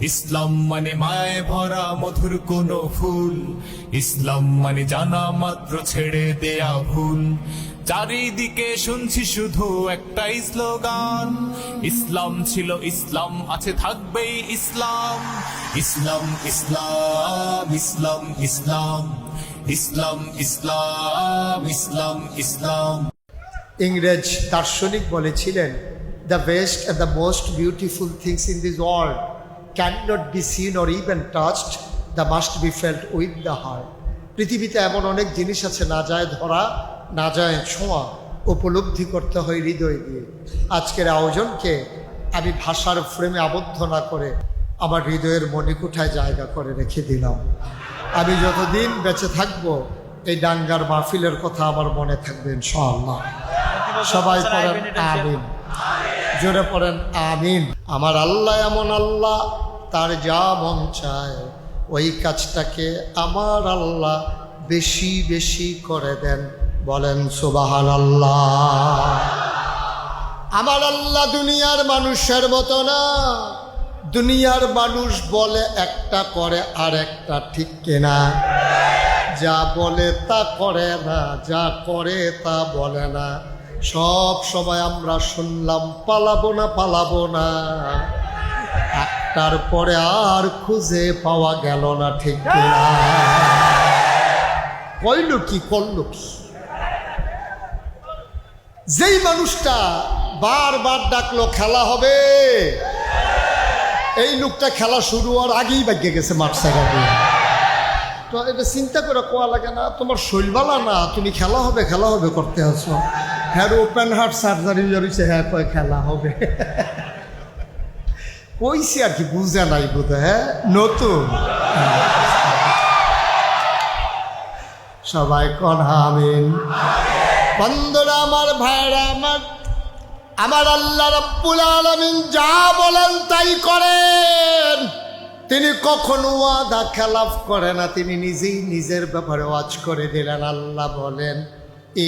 ইসলাম মানে মায় ভরা মধুর কোন ফুল। ইসলাম মানে জানা মাত্র ছেড়ে দেয়া ভুল। চারিদিকে শুনছি শুধু একটাই স্লোগান। ইসলাম ছিল ইসলাম, আছে থাকবেই ইসলাম। ইসলাম ইসলাম ইসলাম ইসলাম। ইসলাম ইসলাম ইসলাম ইসলাম। ইংরেজ দার্শনিক বলেছিলেন the best and the most beautiful things in this world can not be seen or even touched they must be felt with the heart পৃথিবীতে এমন অনেক জিনিস আছে, না যায় ধরা, না যায় ছোঁয়া, উপলব্ধি করতে হয় হৃদয় দিয়ে। আজকের আয়োজনকে আমি ভাষার ফ্রেমে আবদ্ধ না করে আমার হৃদয়ের মণিকুঠায় জায়গা করে রেখে দিলাম। আমি যতদিন বেঁচে থাকব, এই ডাঙ্গার মাহফিলের কথা আমার মনে থাকবে, ইনশাআল্লাহ। সবাই পড়েন, আমিন। জোরে পড়েন, আমিন। আমার আল্লাহ এমন আল্লাহ তার যা মন চায়, ওই কাজটাকে আমার আল্লাহ বেশি বেশি করে দেন। বলেন সুবাহান আল্লাহ আমার আল্লাহ দুনিয়ার মানুষের মতো না। দুনিয়ার মানুষ বলে একটা করে, আর একটা ঠিক কিনা। যা বলে তা করে না, যা করে তা বলে না। সব সময় আমরা শুনলাম, পালাবো না পালাবো না। একটার পরে আর খুঁজে পাওয়া গেল না, ঠিক কইল কি করল কি? যেই মানুষটা বারবার ডাকলো, খেলা হবে? এই লোকটা খেলা শুরু হওয়ার আগেই বাগিয়ে গেছে মাঠ সাইডা তো এটা চিন্তা করে কোয়া লাগে না, তোমার শৈলবালা না, তুমি খেলা হবে খেলা হবে করতে আছো? হ্যাঁ ওপেন হার্ট সার্জারি জড়িয়েছে হ্যাঁ কয়, খেলা হবে। কইছি আর কি, বুঝে নাই বোধ হ্যাঁ? নতুন। সবাই কন আমিন বন্ধুরা, আমার ভাইরা আমার আমার আল্লাহ রব্বুল আলমিন যা বলেন তাই করেন। তিনি কখনো ওয়াদা খেলাফ করে না, তিনি নিজেই নিজের ব্যাপারে ওয়াজ করে দিলেন, আল্লাহ বলেন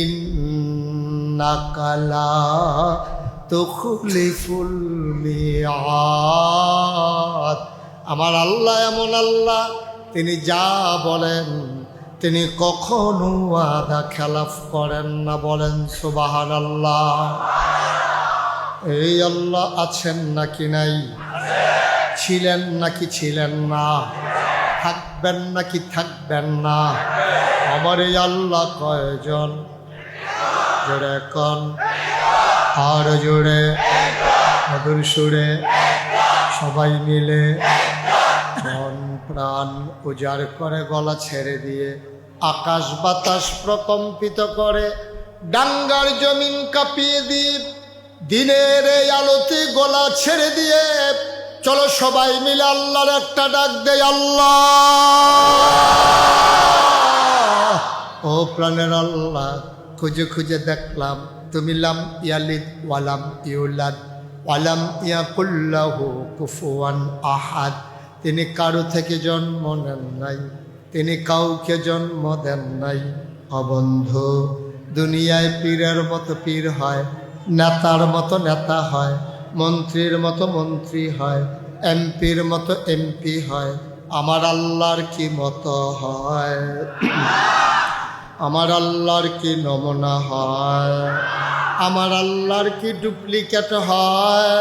ইন্নাকালা তুখলিফুল মিয়াদ আমার আল্লাহ এমন আল্লাহ, তিনি যা বলেন, তিনি কখনো ওয়াদা খেলাফ করেন না বলেন সুবাহান আল্লাহ এই আল্লাহ আছেন নাকি নাই? ছিলেন নাকি ছিলেন না? থাকবেন নাকি থাকবেন না? আমার এই আল্লাহ কয়জন? জোরে কন। আর জোরে মধুর সুরে, সবাই মিলে মন প্রাণ উজাড় করে গলা ছেড়ে দিয়ে আকাশ বাতাস প্রকম্পিত করে, ডাঙ্গার জমিন কাঁপিয়ে দিয়ে, দিনের এই আলোতে গলা ছেড়ে দিয়ে, চলো সবাই মিলে আল্লাহর একটা ডাক দেয় আল্লাহ। ও প্রাণের আল্লাহ, খুঁজে খুঁজে দেখলাম, তুমি লাম ইয়ালিদ ওয়ালাম ইউলাদ ওয়ালাম ইয়াকুল্লাহু কুফুয়ান আহাদ। তিনি কারও থেকে জন্ম নেন নাই, তিনি কাউকে জন্ম দেন নাই। অবন্ধ, দুনিয়ায় পীরের মতো পীর হয়, নেতার মতো নেতা হয়, মন্ত্রীর মতো মন্ত্রী হয়, এমপির মতো এমপি হয়। আমার আল্লাহর কি মতো হয়? আমার আল্লাহর কি নমুনা হয়? আমার আল্লাহর কি ডুপ্লিকেট হয়?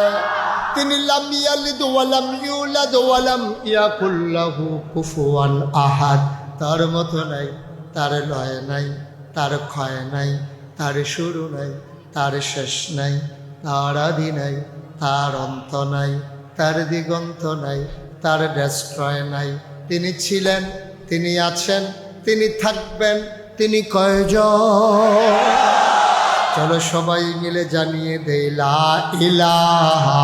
তিনি লাম ইয়ালিদ ওয়ালাম ওয়ালাম ইয়াকুল্লাহু কুফুয়ান আহাদ। তার মতো নাই, তার লয় নাই, তার ক্ষয় নাই, তার শুরু নাই, তার শেষ নাই, তার আদি নাই, তার অন্ত নাই, তার দিগন্ত নাই, তার ডেস্ট্রয় নাই। তিনি ছিলেন, তিনি আছেন, তিনি থাকবেন, তিনি কয়জন? চলো সবাই মিলে জানিয়ে দেই, লা ইলাহা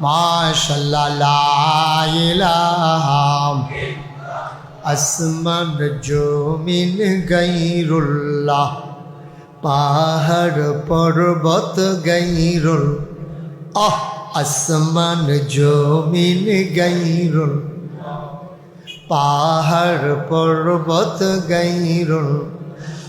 মাশাল্লাহ, লা ইলাহা আসমান জমিন গাইরুল্লাহ, পাহাড় পর্বত গাইরুল, আহ, আসমান জমিন গাইরুল, পাহাড় পর্বত গাইরুল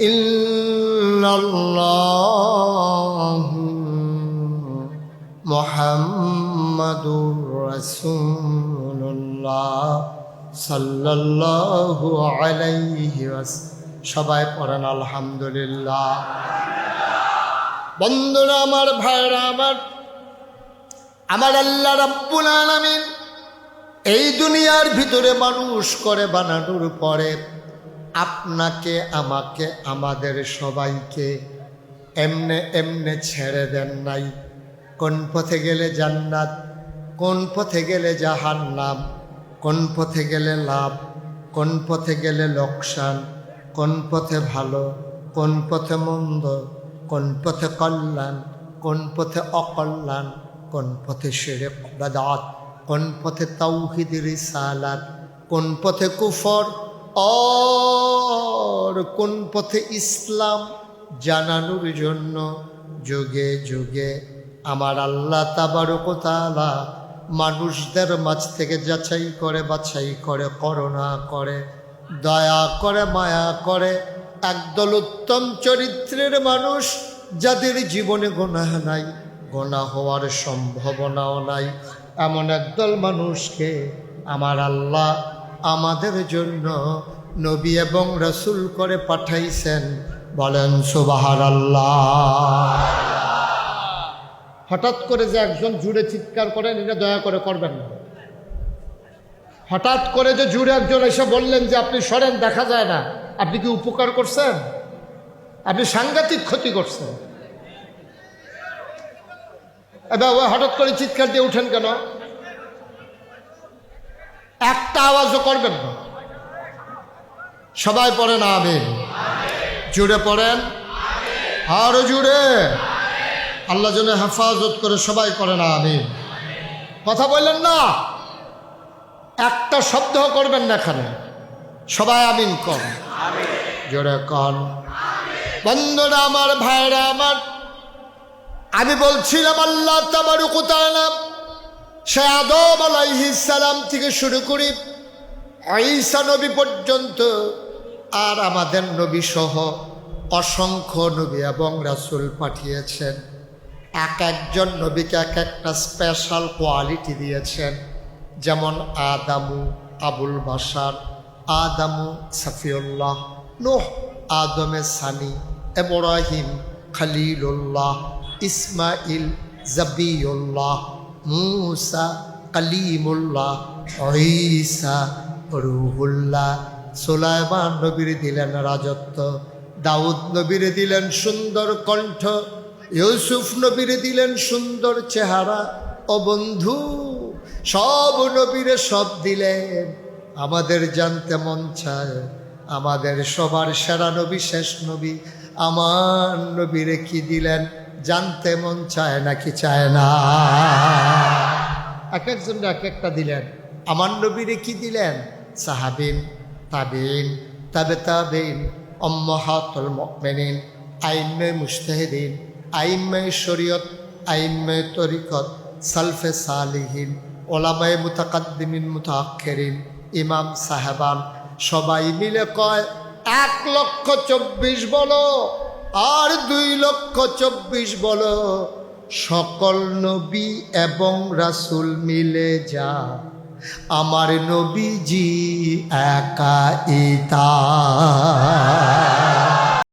ইল্লাল্লাহ মুহাম্মাদুর রাসূলুল্লাহ সাল্লাল্লাহু আলাইহি সবাই পড়েন আলহামদুলিল্লাহ। বন্ধুরা, আমার ভাইরা, আমার আমার আল্লাহ রাব্বুল আলামিন এই দুনিয়ার ভিতরে মানুষ করে বানানোর পরে আপনাকে আমাকে আমাদের সবাইকে এমনে এমনে ছেড়ে দেন নাই কোন পথে গেলে জান্নাত কোন পথে গেলে জাহান নাম কোন পথে গেলে লাভ কোন পথে গেলে লোকসান কোন পথে ভালো কোন পথে মন্দ কোন পথে কল্যাণ কোন পথে অকল্যাণ কোন পথে সেরে কোন পথে তাওহিদ রিসালাত কোন পথে কুফর আর কোন পথে ইসলাম জানানোর জন্য যুগে যুগে আমার আল্লাহ তাবারকতালা মানুষদের মাঝ থেকে যাচাই করে, বাছাই করে, করুণা করে, দয়া করে, মায়া করে একদল উত্তম চরিত্রের মানুষ যাদের জীবনে গোনাহ নাই গোনা হওয়ার সম্ভাবনাও নাই। এমন একদল মানুষকে আমার আল্লাহ আমাদের জন্য নবী এবং রসুল করে পাঠাইছেন। বলেন সুবাহার আল্লাহ হঠাৎ করে যে একজন জুড়ে চিৎকার করেন, এটা দয়া করে করবেন না। হঠাৎ করে যে জুড়ে একজন এসে বললেন যে, আপনি সরেন, দেখা যায় না। আপনি কি উপকার করছেন? আপনি সাংঘাতিক ক্ষতি করছেন। এবার ও হঠাৎ করে চিৎকার দিয়ে উঠেন কেন? একটা আওয়াজও করবেন না। সবাই পড়েন আমিন। জুড়ে পড়েন। আরও জুড়ে। আল্লাহ যেন হেফাজত করে সবাই করেন আমিন। কথা বললেন না? একটা শব্দ করবেন না এখানে। সবাই আমিন কর। জোরে কন বন্ধুরা, আমার ভাইরা, আমার আমি বলছিলাম, আল্লাহ তাবার কুতালাম সে আদম সালাম থেকে শুরু করি ঈসা নবী পর্যন্ত আর আমাদের নবী সহ অসংখ্য নবী এবং রাসূল পাঠিয়েছেন। এক একজন নবীকে এক একটা স্পেশাল কোয়ালিটি দিয়েছেন। যেমন আদামু আবুল বাসার আদামু সাফিউল্লাহ, নোহ আদমে সানি এব্রাহিম খলিলুল্লাহ, ইসমাইল জবিউল্লাহ মুসা কালিমুল্লাহ ঈসা রুহুল্লাহ সুলাইমান নবীর দিলেন রাজত্ব দাউদ নবীর দিলেন সুন্দর কণ্ঠ ইউসুফ নবীর দিলেন সুন্দর চেহারা ও বন্ধু সব নবীরে সব দিলেন আমাদের জানতে মন চায়, আমাদের সবার সেরা নবী, শেষ নবী, আমার নবীরে কি দিলেন? জানতে মন চায় নাকি চায় না? এক একজন এক একটা দিলেন। আমার নবীরে কি দিলেন? সাহাবিন, তাবিন, তাবে তাবিন অম্মহাতুল মুমিনিন, আইম্মে মুস্তাহিদিন আইম্মে শরীয়ত, আইম্মে তরিকত, সালফে সালিহিন, ওলামায়ে মুতাকাদ্দিমিন মুতাআখিরিন ইমাম সাহেবান, সবাই মিলে কয়, এক লক্ষ চব্বিশ বলো। আর দুই লক্ষ চব্বিশ বল। সকল নবী এবং রাসুল মিলে যা। আমার নবীজি একা ইতা